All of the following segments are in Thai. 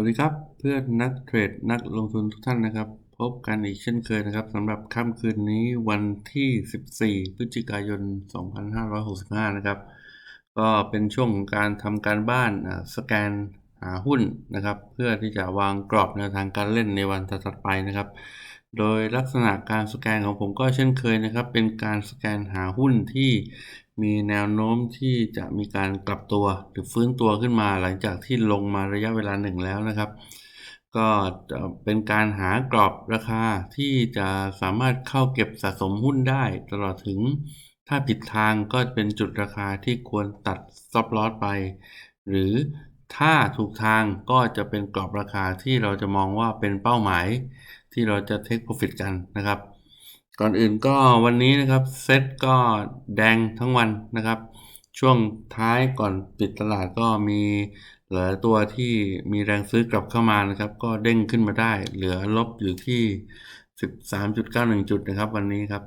วัสดีครับเพื่อนนักเทรดนักลงทุนทุกท่านนะครับ พบกันอีกเช่นเคยนะครับสำหรับค่ำคืนนี้วันที่ 14 พฤศจิกายน 2565 นะครับ ก็เป็นช่วงของการทำการบ้านสแกนหาหุ้นนะครับ เพื่อที่จะวางกรอบแนวทางการเล่นในวันถัดไปนะครับ โดยลักษณะการสแกนของผมก็เช่นเคยนะครับ เป็นการสแกนหาหุ้นที่มีแนวโน้มที่จะมีการกลับตัวหรือฟื้นตัวขึ้นมาหลังจากที่ลงมาระยะเวลาหนึ่งแล้วนะครับ ก็จะเป็นการหากรอบราคาที่จะสามารถเข้าเก็บสะสมหุ้นได้ ตลอดถึงถ้าผิดทางก็เป็นจุดราคาที่ควรตัดซับลอสไป หรือถ้าถูกทางก็จะเป็นกรอบราคาที่เราจะมองว่าเป็นเป้าหมาย ที่เราจะ take profit กันนะครับ ก่อนอื่นก็วันนี้นะครับเซ็ตก็แดงทั้งวันนะครับ ช่วงท้ายก่อนปิดตลาดก็มีเหลือตัวที่มีแรงซื้อกลับเข้ามานะครับ ก็เด้งขึ้นมาได้ เหลือลบอยู่ที่ 13.91 จุดนะครับ วันนี้ครับ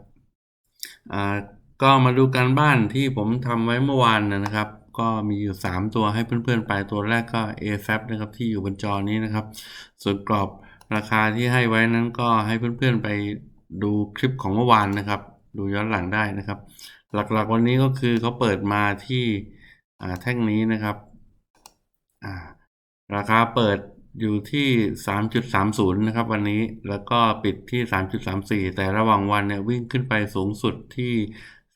อ่าก็มาดูการบ้านที่ผมทำไว้เมื่อวานนะครับ ก็มีอยู่ 3 ตัวให้เพื่อนๆไปตัวแรกก็ a f a p นะครับที่อยู่บนจอนี้นะครับ ส่วนกรอบ ราคาที่ให้ไว้นั้นก็ให้เพื่อนๆไปดูคลิปของเมื่อวานนะครับ ดูย้อนหลังได้นะครับ หลักๆวันนี้ก็คือเขาเปิดมาที่แท่งนี้นะครับราคาเปิดอยู่ที่ 3.30 นะครับ วันนี้แล้วก็ปิดที่ 3.34 แต่ระหว่างวันเนี่ยวิ่งขึ้นไปสูงสุดที่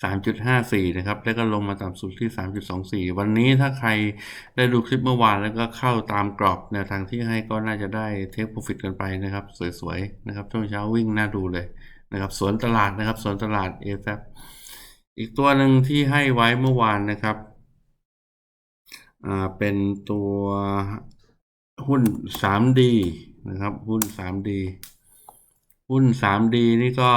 3.54 นะครับ แล้วก็ลงมาต่ำสุดที่ 3.24 วันนี้ถ้าใครได้ดูคลิปเมื่อวานแล้วก็เข้าตามกรอบแนวทางที่ให้ก็น่าจะได้เทคโปรฟิตกันไปนะครับ สวยๆ นะครับ ช่วงเช้าวิ่งน่าดูเลยนะครับ สวนตลาดนะครับ สวนตลาด a อ a p อีกตัวหนึ่งที่ให้ไว้เมื่อวานนะครับอ่าเป็นตัวหุ้น 3D นะครับ หุ้น 3D หุ้น 3D นี่ก็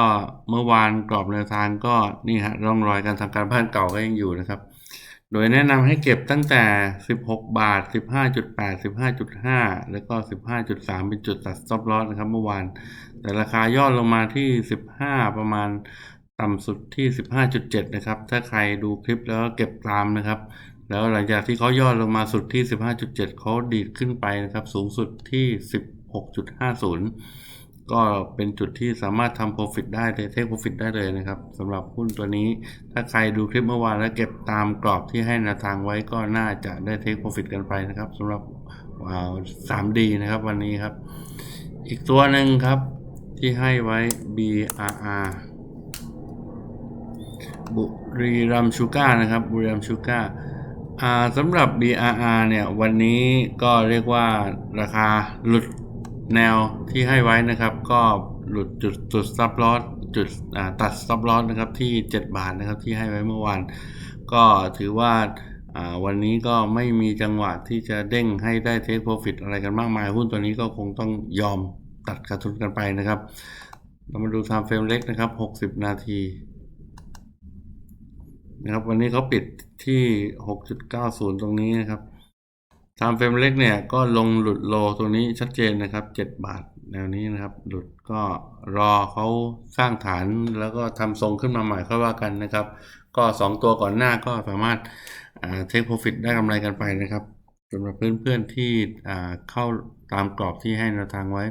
เมื่อวานกรอบแนวทางก็นี่ฮะร่องรอยการทำการบ้านเก่าก็ยังอยู่นะครับ โดยแนะนำให้เก็บตั้งแต่ 16 บาท 15.8 15.5 แล้วก็ 15.3 เป็นจุดตัด stop loss นะครับเมื่อวาน แต่ราคาย่อลงมาที่ 15 ประมาณต่ำสุดที่ 15.7 นะครับ ถ้าใครดูคลิปแล้วเก็บตามนะครับ แล้วหลังจากที่เขาย่อลงมาสุดที่ 15.7เขาดีดขึ้นไปนะครับ สูงสุดที่ 16.50 ก็เป็นจุดที่สามารถทำ profit ได้เทค profit ได้เลยนะครับสำหรับหุ้นตัวนี้ ถ้าใครดูคลิปเมื่อวานแล้วเก็บตามกรอบที่ให้แนวทางไว้ก็น่าจะได้เทค profit กันไปนะครับสำหรับว้าว 3D นะครับวันนี้ครับ อีกตัวหนึ่งครับที่ให้ไว้ BRR บุรีรัมชูการนะครับบุรีรัมชูการสำหรับ BRR เนี่ยวันนี้ก็เรียกว่าราคาหลุด แนวที่ให้ไว้นะครับ ก็หลุดจุดจุดซับลอสจุดตัดซับลอสนะครับที่ 7 บาทนะครับที่ให้ไว้เมื่อวาน ก็ถือว่าวันนี้ก็ไม่มีจังหวะที่จะเด้งให้ได้เทคโปรฟิตอะไรกันมากมาย หุ้นตัวนี้ก็คงต้องยอมตัดขาดทุนกันไปนะครับ เรามาดูไทม์เฟรมเล็กนะครับ 60 นาทีนะครับวันนี้เขาปิดที่ 6.90 ตรงนี้นะครับ ทำเฟรมเล็กเนี่ยก็ลงหลุดโลตัวนี้ชัดเจนนะครับ 7 บาทแนวนี้นะครับ หลุดก็รอเขาสร้างฐานแล้วก็ทำทรงขึ้นมาใหม่ค่อยว่ากันนะครับ ก็ 2 ตัวก่อนหน้าก็สามารถเทคโปรฟิตได้กำไรกันไปนะครับสำหรับเพื่อนๆที่เข้าตามกรอบที่ให้แนวทางไว้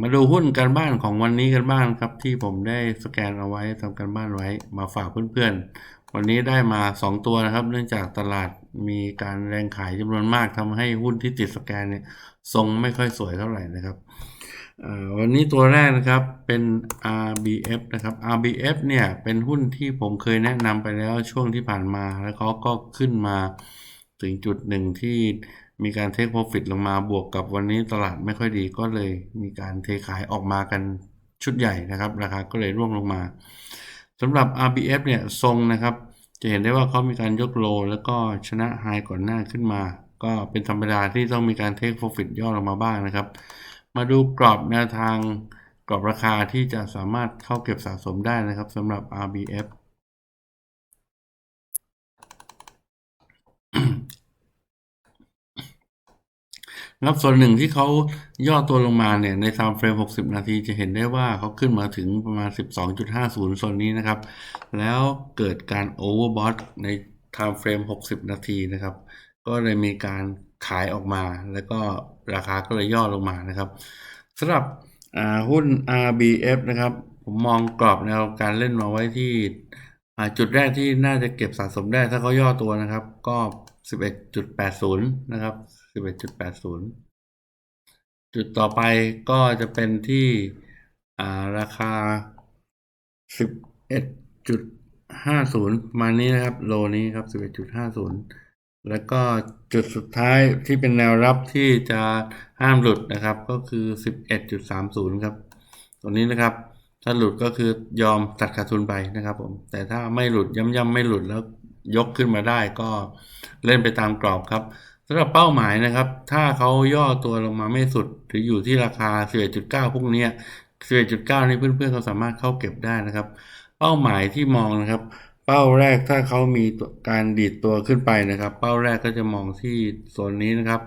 มาดูหุ้นการบ้านของวันนี้กันบ้างครับ ที่ผมได้สแกนเอาไว้ทำการบ้านไว้มาฝากเพื่อนๆ วันนี้ได้มา 2 ตัวนะครับ เนื่องจากตลาดมีการแรงขายจำนวนมากทำให้หุ้นที่ติดสแกนเนี่ยทรงไม่ค่อยสวยเท่าไหร่นะครับวันนี้ตัวแรกนะครับเป็น RBF นะครับ RBF เนี่ยเป็นหุ้นที่ผมเคยแนะนำไปแล้วช่วงที่ผ่านมา แล้วเขาก็ขึ้นมาถึงจุดหนึ่งที่มีการเทคโปรฟิตลงมาบวกกับวันนี้ตลาดไม่ค่อยดีก็เลยมีการเทขายออกมากันชุดใหญ่นะครับ ราคาก็เลยร่วงลงมาสำหรับ RBF เนี่ยทรงนะครับ จะเห็นได้ว่าเขามีการยกโล แล้วก็ชนะไฮก่อนหน้าขึ้นมา ก็เป็นธรรมดาที่ต้องมีการเทคโปรฟิตย่อลงมาบ้างนะครับ มาดูกรอบแนวทางกรอบราคาที่จะสามารถเข้าเก็บสะสมได้นะครับสำหรับ RBF ครับส่วนหนึ่งที่เขาย่อตัวลงมาเนี่ยใน time frame 60 นาทีจะเห็นได้ว่าเขาขึ้นมาถึงประมาณ 12.50โซนนี้นะครับ แล้วเกิดการ overbought ใน time frame 60 นาทีนะครับ ก็เลยมีการขายออกมา แล้วก็ราคาก็เลยย่อลงมานะครับสำหรับหุ้น RBF นะครับ ผมมองกรอบแนวการเล่นมาไว้ที่จุดแรกที่น่าจะเก็บสะสมได้ถ้าเขาย่อตัวนะครับ ก็ 11.80 นะครับ 11.80จุดต่อไปก็จะเป็นที่อ่าราคา11.50มานี้นะครับโลนี้ครับ11.50แล้วก็จุดสุดท้ายที่เป็นแนวรับที่จะห้ามหลุดนะครับก็คือ 11.30 ครับตัวนี้นะครับ ถ้าหลุดก็คือยอมตัดขาดทุนไปนะครับผมแต่ถ้าไม่หลุดย้ำๆไม่หลุดแล้วยกขึ้นมาได้ก็เล่นไปตามกรอบครับ สำหรับเป้าหมายนะครับ ถ้าเขาย่อตัวลงมาไม่สุด หรืออยู่ที่ราคา 11.9 พวกนี้11.9 นี่เพื่อนๆเขาสามารถเข้าเก็บได้นะครับ เป้าหมายที่มองนะครับ เป้าแรกถ้าเขามีการดีดตัวขึ้นไปนะครับ เป้าแรกก็จะมองที่โซนนี้นะครับ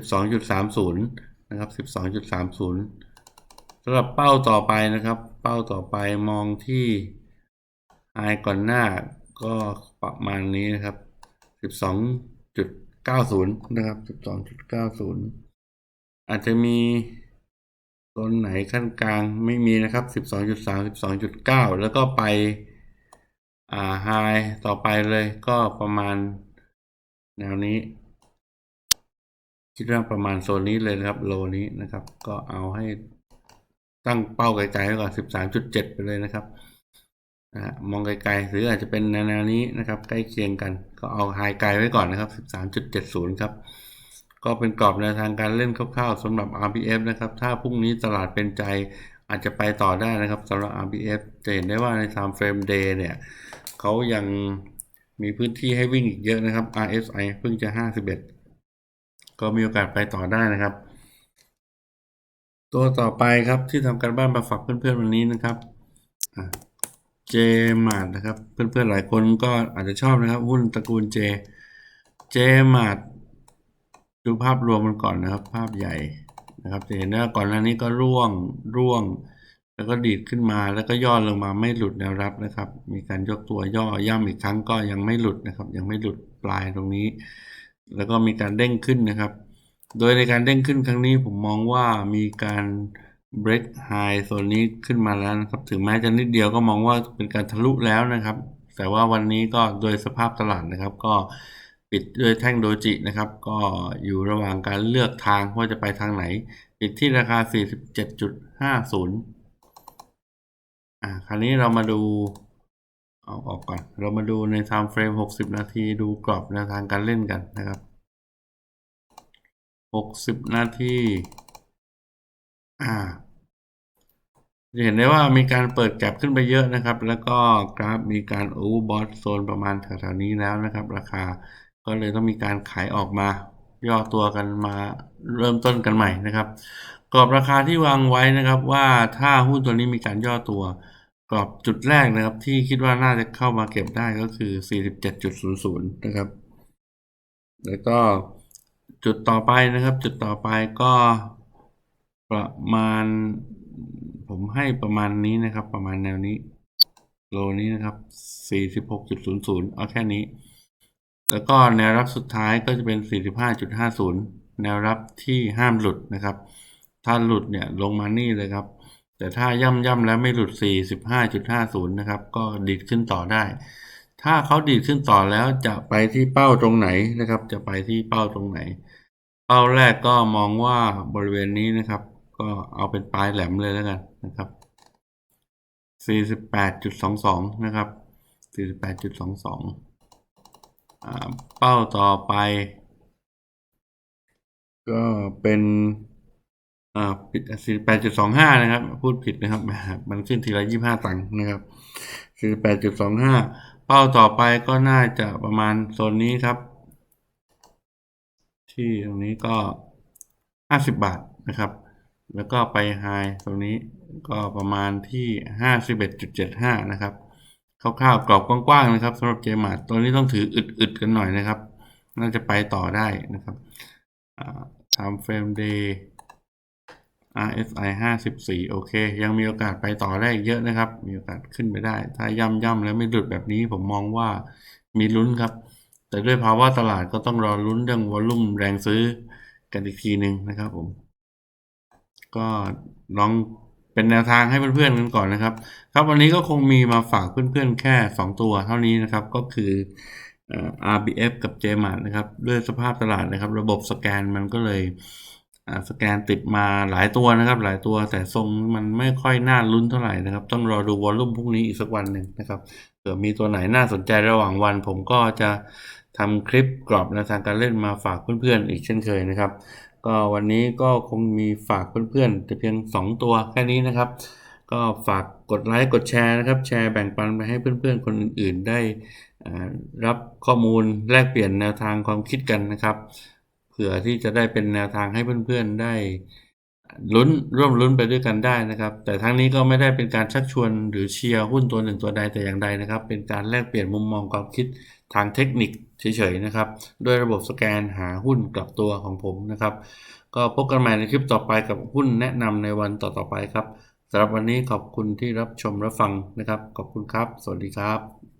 12.30 นะครับ 12.30สำหรับเป้าต่อไปนะครับ เป้าต่อไปมองที่ไอก่อนหน้าก็ประมาณนี้นะครับ 12.90 นะครับ 12.90 อาจจะมีโซนไหนขั้นกลางไม่มีนะครับ 12.3 12.9 แล้วก็ไป อ่าไฮต่อไปเลยก็ประมาณแนวนี้ คิดว่าประมาณโซนนี้เลยนะครับ โลนี้นะครับ ก็เอาให้ตั้งเป้าไกลๆไว้ก่อน 13.7 ไปเลยนะครับ นะฮะมองไกลๆหรืออาจจะเป็นแนวๆนี้นะครับ ใกล้เคียงกันก็เอาไฮไกลไว้ก่อนนะครับ 13.70 ครับ ก็เป็นกรอบแนวทางการเล่นคร่าวๆสำหรับ RPF นะครับ ถ้าพรุ่งนี้ตลาดเป็นใจอาจจะไปต่อได้นะครับสำหรับ RPF จะเห็นได้ว่าใน time frame day เนี่ยเขายังมีพื้นที่ให้วิ่งอีกเยอะนะครับ RSI เพิ่งจะ 51 ก็มีโอกาสไปต่อได้นะครับ ตัวต่อไปครับที่ทำการบ้านมาฝากเพื่อนๆวันนี้นะครับ เจมาดนะครับ เพื่อนๆหลายคนก็อาจจะชอบนะครับ หุ้นตระกูลเจ เจมาดดูภาพรวมมันก่อนนะครับ ภาพใหญ่นะครับจะเห็นว่าก่อนหน้านี้ก็ร่วงร่วง แล้วก็ดีดขึ้นมาแล้วก็ย่อลงมาไม่หลุดแนวรับนะครับ มีการยกตัวย่อย่ำอีกครั้งก็ยังไม่หลุดนะครับ ยังไม่หลุดปลายตรงนี้ แล้วก็มีการเด้งขึ้นนะครับ โดยในการเด้งขึ้นครั้งนี้ผมมองว่ามีการ break high โซนนี้ขึ้นมาแล้วนะครับ ถึงแม้จะนิดเดียวก็มองว่าเป็นการทะลุแล้วนะครับ แต่ว่าวันนี้ก็โดยสภาพตลาดนะครับ ก็ปิดด้วยแท่งโดจินะครับ ก็อยู่ระหว่างการเลือกทางว่าจะไปทางไหน ปิดที่ราคา 47.50 อ่าคราวนี้เรามาดูเอาออกก่อน เรามาดูใน time frame 60 นาทีดูกรอบแนวทางการเล่นกันนะครับ 60 นาทีอ่า จะเห็นได้ว่ามีการเปิดแก็บขึ้นไปเยอะนะครับ แล้วก็กราฟมีการโอเวอร์บอทโซนประมาณแถวๆนี้แล้วนะครับ ราคาก็เลยต้องมีการขายออกมา ย่อตัวกันมาเริ่มต้นกันใหม่นะครับ กรอบราคาที่วางไว้นะครับว่าถ้าหุ้นตัวนี้มีการย่อตัว กรอบจุดแรกนะครับที่คิดว่าน่าจะเข้ามาเก็บได้ก็คือ 47.00 นะครับ แล้วก็จุดต่อไปนะครับ จุดต่อไปก็ประมาณ ผมให้ประมาณนี้นะครับ ประมาณแนวนี้ โลนี้นะครับ46.00เอาแค่นี้ แล้วก็แนวรับสุดท้ายก็จะเป็น45.50แนวรับที่ห้ามหลุดนะครับ ถ้าหลุดเนี่ยลงมานี่เลยครับ แต่ถ้าย่ำย่ำแล้วไม่หลุด 45.50 นะครับ ก็ดีดขึ้นต่อได้ ถ้าเขาดีดขึ้นต่อแล้วจะไปที่เป้าตรงไหนนะครับ จะไปที่เป้าตรงไหน เป้าแรกก็มองว่าบริเวณนี้นะครับ ก็เอาเป็นปลายแหลมเลยแล้วกันนะครับ 48.22 นะครับ 48.22 เป้าต่อไป ก็เป็นอ่าปิดสี่แปดจุดสองห้านะครับ พูดผิดนะครับ มันขึ้นทีละยี่ห้าตังค์นะครับสี่แปดจุดสองห้าเป้าต่อไปก็น่าจะประมาณโซนนี้ครับ ที่ตรงนี้ก็ห้าสิบบาทนะครับ แล้วก็ไปไฮตรงนี้ก็ประมาณที่ห้าสิบเอ็ดจุดเจ็ดห้านะครับคร่าวๆกรอบกว้างๆนะครับสำหรับเจมาร์ตัวนี้ต้องถืออึดๆกันหน่อยนะครับ น่าจะไปต่อได้นะครับอ่า time frame day RSI 54 โอเค ยังมีโอกาสไปต่อได้เยอะนะครับ มีโอกาสขึ้นไปได้ ถ้าย่ำย่ำแล้วไม่หลุดแบบนี้ผมมองว่ามีลุ้นครับ แต่ด้วยภาวะตลาดก็ต้องรอลุ้นเรื่องวอลุ่มแรงซื้อกันอีกทีหนึ่งนะครับผม ก็ลองเป็นแนวทางให้เพื่อนๆกันก่อนนะครับ ครับวันนี้ก็คงมีมาฝากเพื่อนๆแค่ 2 ตัวเท่านี้นะครับก็คืออ RBF กับ JMart นะครับด้วยสภาพตลาดนะครับ ระบบสแกนมันก็เลยสแกนติดมาหลายตัวนะครับ หลายตัวแต่ทรงมันไม่ค่อยน่าลุ้นเท่าไหร่นะครับ ต้องรอดูวอลลุ่มพรุ่งนี้อีกสักวันหนึ่งนะครับเผื่อมีตัวไหนน่าสนใจระหว่างวัน ผมก็จะทำคลิปกรอบแนวทางการเล่นมาฝากเพื่อนๆอีกเช่นเคยนะครับ ก็วันนี้ก็คงมีฝากเพื่อนๆ แต่เพียง 2 ตัวแค่นี้นะครับ ก็ฝากกดไลค์กดแชร์นะครับ แชร์แบ่งปันไปให้เพื่อนๆ คนอื่นๆ ได้รับข้อมูลแลกเปลี่ยนแนวทางความคิดกันนะครับ เผื่อที่จะได้เป็นแนวทางให้เพื่อนๆได้ ลุ้นร่วมลุ้นไปด้วยกันได้นะครับ แต่ทั้งนี้ก็ไม่ได้เป็นการชักชวนหรือเชียร์หุ้นตัวหนึ่งตัวใดแต่อย่างใดนะครับ เป็นการแลกเปลี่ยนมุมมองความคิดทางเทคนิคเฉยๆนะครับ ด้วยระบบสแกนหาหุ้นกลับตัวของผมนะครับ ก็พบกันใหม่ในคลิปต่อไปกับหุ้นแนะนำในวันต่อๆไปครับสำหรับวันนี้ขอบคุณที่รับชมรับฟังนะครับ ขอบคุณครับ สวัสดีครับ